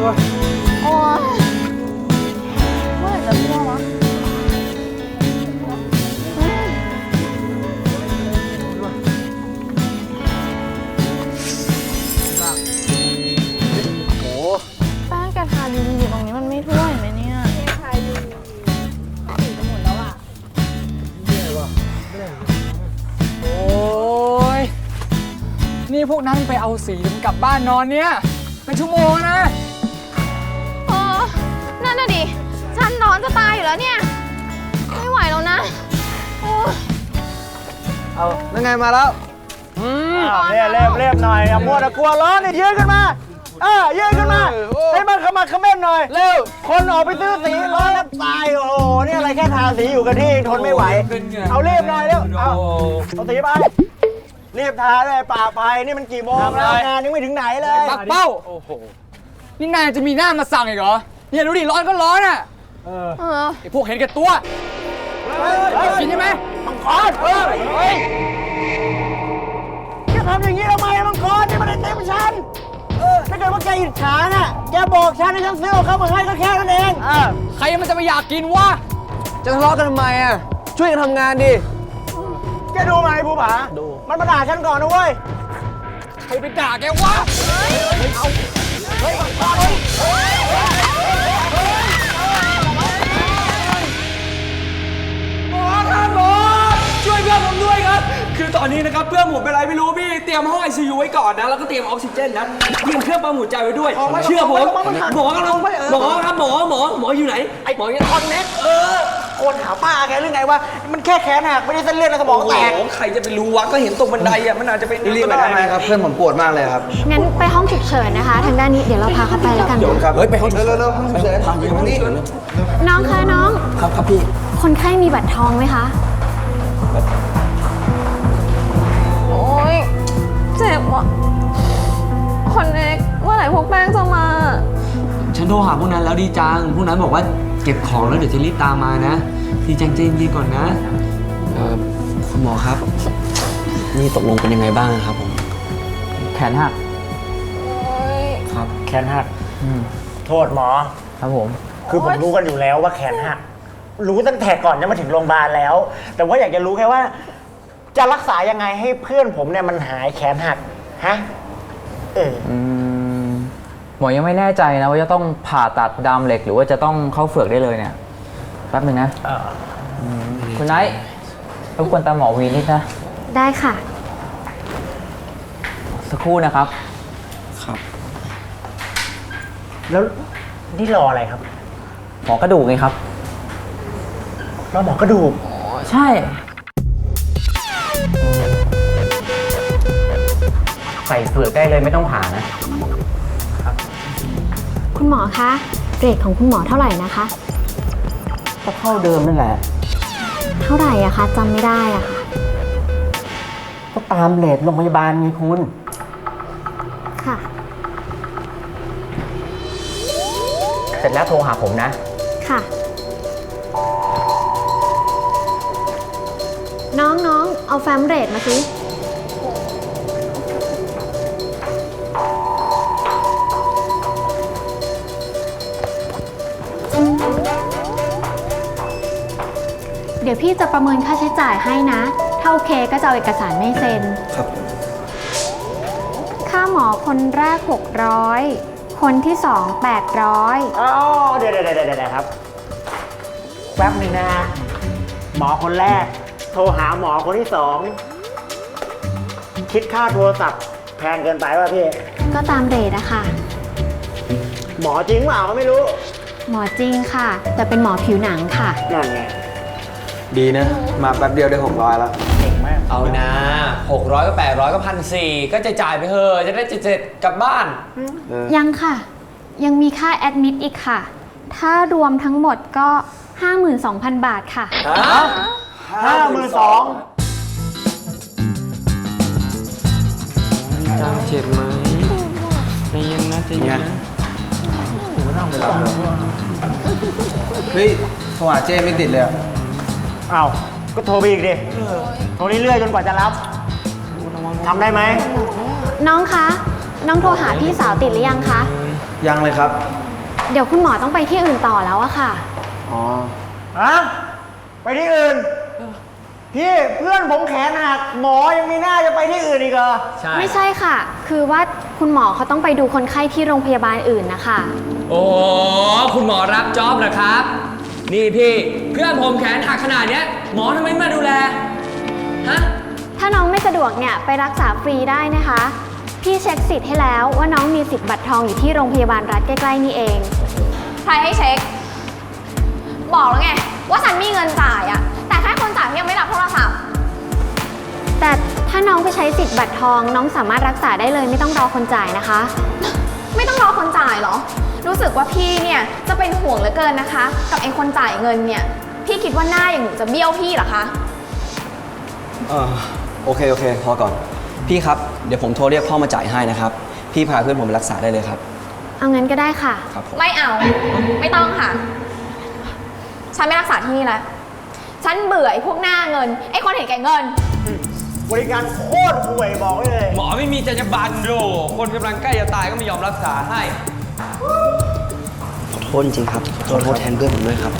โอ้ยเมื่อไหร่จะทั่ววะอืมโอ้แป้งแกทาดีๆตรงนี้มันไม่ทั่วเห็นไหมเนี่ยโอ้ยนี่พวกนั้นไปเอาสีมันกลับบ้านนอนเนี่ยเป็นชั่วโมงแล้วนะเออ นั่นน่ะดิ ฉันนอนจะตายอยู่แล้วเนี่ย ไม่ไหวแล้วนะโอ้ย เอาแล้วไงมาแล้วอืม อ้าวเรียบเรียบเรียบหน่อยอย่ามัวแต่กลัวร้อนนี่ยืนขึ้นมา เออยืนขึ้นมา เออโอ้ ให้มันขมักเขม้นหน่อย เร็วคนออกไปซื้อสีร้อนแทบตาย โอ้โห นี่อะไรแค่ทาสีอยู่กับที่ทนไม่ไหวเป็นไงเอารีบหน่อยเร็ว เอาโเอาสีไป รีบทาเลยป่าไปนี่มันกี่โมงแล้วงานยังไม่ถึงไหนเลย ปักเป้า โอ้โห นี่นายจะมีหน้ามาสั่งอีกเหรอ เนี่ยดูดิร้อนก็ร้อนอะเออเออไอพวกเห็นแก่ตัวเฮ้ยเฮ้ยกินใช่ไหมมังกรเฮ้ยเฮ้ยแกทำอย่างนี้ทำไมมังกรนี่มันไอเต็มฉันถ้าเกิดว่าแกอิจฉาน่ะแกบอกฉันให้ฉันซื้อของเขามาให้ก็แค่นั้นเองอ่าใครมันจะไปอยากกินวะจะทะเลาะกันทำไมอะช่วยกันทำงานดิแกดูไหมภูผาดูมันมาด่าฉันก่อนนะเว้ยใครไปด่าแกวะหม ครับคือตอนนี้นะครับเพื่อนผมเป็นไรไม่รู้พี่ เตรียมห้องไอซียูไว้ก่อนนะ แล้วก็เตรียมออกซิเจนนะเตรียมเครื่องปั๊มหัวใจไว้ด้วย เชื่อผมหมอกำลังหมอครับหมอหมอหมออยู่ไหนไอหมออยู่คอนเน็กเออโคนหาป้าแกหรือไงวะมันแค่แขนหักไม่ได้เส้นเลือดในสมองแตกโอ้โหใครจะไปรู้วะก็เห็นตรงบันไดอะมันอาจจะเป็นรีบไปได้ไหมครับเพื่อนผมปวดมากเลยครับงั้นไปห้องฉุกเฉินนะคะ ทางด้านนี้เดี๋ยวเราพาเขาไปแล้วกันนะครับเฮ้ยไปห้องเร็วเร็วห้องฉุกเฉินทางนี้น้องคะน้องครับครับพี่คนไข้มีบัตรทองไหมคะ เจ็บอะคนเอกเมื่อไหร่พวกแป้งจะมา ฉันโทรหาพวกนั้นแล้วดีจัง พวกนั้นบอกว่าเก็บของแล้วเดี๋ยวจะรีบตามมานะดีจังเจนดีก่อนนะเอ่อคุณหมอครับ นี่ตกลงเป็นยังไงบ้างครับผม แขนหักครับ แขนหัก โทษหมอ ครับผม คือผมรู้กันอยู่แล้วว่าแขนหัก รู้ตั้งแต่ก่อนจะมาถึงโรงพยาบาลแล้ว แต่ว่าอยากจะรู้แค่ว่า จะรักษายังไงให้เพื่อนผมเนี่ยมันหายแขนหักฮะเอออืมหมอยังไม่แน่ใจนะว่าจะต้องผ่าตัดดามเหล็ก หรือว่าจะต้องเข้าเฟือกได้เลยเนี่ยแป๊บหนึงนะเออคุณไนท์รบกวนตามหมอวีนิดนะได้ค่ะ สักครู่นะครับแล้วนี่รออะไรครับ หมอกระดูกไงครับ รอหมอกระดูก ใช่ ใส่เฟือกได้เลยไม่ต้องผ่านะ คุณหมอคะเรทของคุณหมอเท่าไหร่นะคะ ก็เข้าเดิมนั่นแหละ เท่าไหร่อะคะจำไม่ได้อะค่ะ ก็ตามเลทโรงพยาบาลไงคุณ ค่ะ เสร็จแล้วโทรหาผมนะ ค่ะ น้องน้องเอาแฟ้มเรทมาสิ เดี๋ยวพี่จะประเมินค่าใช้จ่ายให้นะ ถ้าโอเคก็จะเอาเอกสารไม่เซ็น ครับ ค่าหมอคนแรก 600 คนที่ 2 800 อ๋อเดี๋ยวเดี๋ยวเดี๋ยวเดี๋ยวครับ แป๊บหนึ่งนะฮะหมอคนแรก โทรหาหมอคนที่สอง คิดค่าโทรศัพท์แพงเกินไปป่ะพี่ ก็ตามเรทอะค่ะ หมอจริงเปล่าก็ไม่รู้ หมอจริงค่ะ แต่เป็นหมอผิวหนังค่ะ นั่นไง ดีนะ มาแป๊บเดียวได้หกร้อยแล้ว เก่งมาก เอานะ600ก็800ก็พันสี่ก็จะจ่ายไปเถอะจะได้เจ็ดๆกลับบ้านยังค่ะ ยังมีค่าแอดมิดอีกค่ะ ถ้ารวมทั้งหมดก็ 52,000 บาทค่ะ ห้าหมื่นสองจ้างเจ็บไหมใจเย็นนะใจเย็นนะ เฮ้ยโทรหาเจ้ไม่ติดเลยอะ อ้าว ก็โทรไปอีกดิโทรเรื่อยๆจนกว่าจะรับทำได้ไหม น้องคะ น้องโทรหาพี่สาวติดหรือยังคะ ยังเลยครับ เดี๋ยวคุณหมอต้องไปที่อื่นต่อแล้วอะค่ะ อ๋อฮะไปที่อื่น พี่เพื่อนผมแขนหักหมอยังมีหน้าจะไปที่อื่นอีกเหรอ ใช่ ไม่ใช่ค่ะ คือว่าคุณหมอเขาต้องไปดูคนไข้ที่โรงพยาบาลอื่นนะคะ โอ้คุณหมอรับจ็อบเหรอครับ นี่พี่เพื่อนผมแขนหักขนาดเนี้ยหมอทำไมไม่มาดูแล ฮะ ถ้าน้องไม่สะดวกเนี่ยไปรักษาฟรีได้นะคะ พี่เช็คสิทธิ์ให้แล้วว่าน้องมีสิทธิ์บัตรทองอยู่ที่โรงพยาบาลรัฐใกล้ๆนี่เอง ใครให้เช็ค บอกแล้วไง ว่าฉันมีเงินจ่ายอะแต่แค่คนจ่ายยังไม่รับโทรศัพท์ แต่ถ้าน้องไปใช้สิทธิ์บัตรทอง น้องสามารถรักษาได้เลยไม่ต้องรอคนจ่ายนะคะ ไม่ต้องรอคนจ่ายเหรอ รู้สึกว่าพี่เนี่ยจะเป็นห่วงเหลือเกินนะคะ กับไอ้คนจ่ายเงินเนี่ย พี่คิดว่าหน้าอย่างหนูจะเบี้ยวพี่เหรอคะ เออโอเค โอเค พอก่อน พี่ครับ เดี๋ยวผมโทรเรียกพ่อมาจ่ายให้นะครับ พี่พาเพื่อนผมไปรักษาได้เลยครับ เอางั้นก็ได้ค่ะ ครับผม ไม่เอา ไม่ต้องค่ะ ฉันไม่รักษาที่นี่แล้วฉันเบื่อไอ้พวกหน้าเงิน ไอ้คนเห็นแก่เงิน บริการโคตรห่วยบอกไว้เลย หมอไม่มีจรรยาบรรณโดคนกำลังใกล้จะตายก็ไม่ยอมรักษาให้ ขอโทษจริงๆครับขอโทษแทนเพื่อนผมด้วยครับ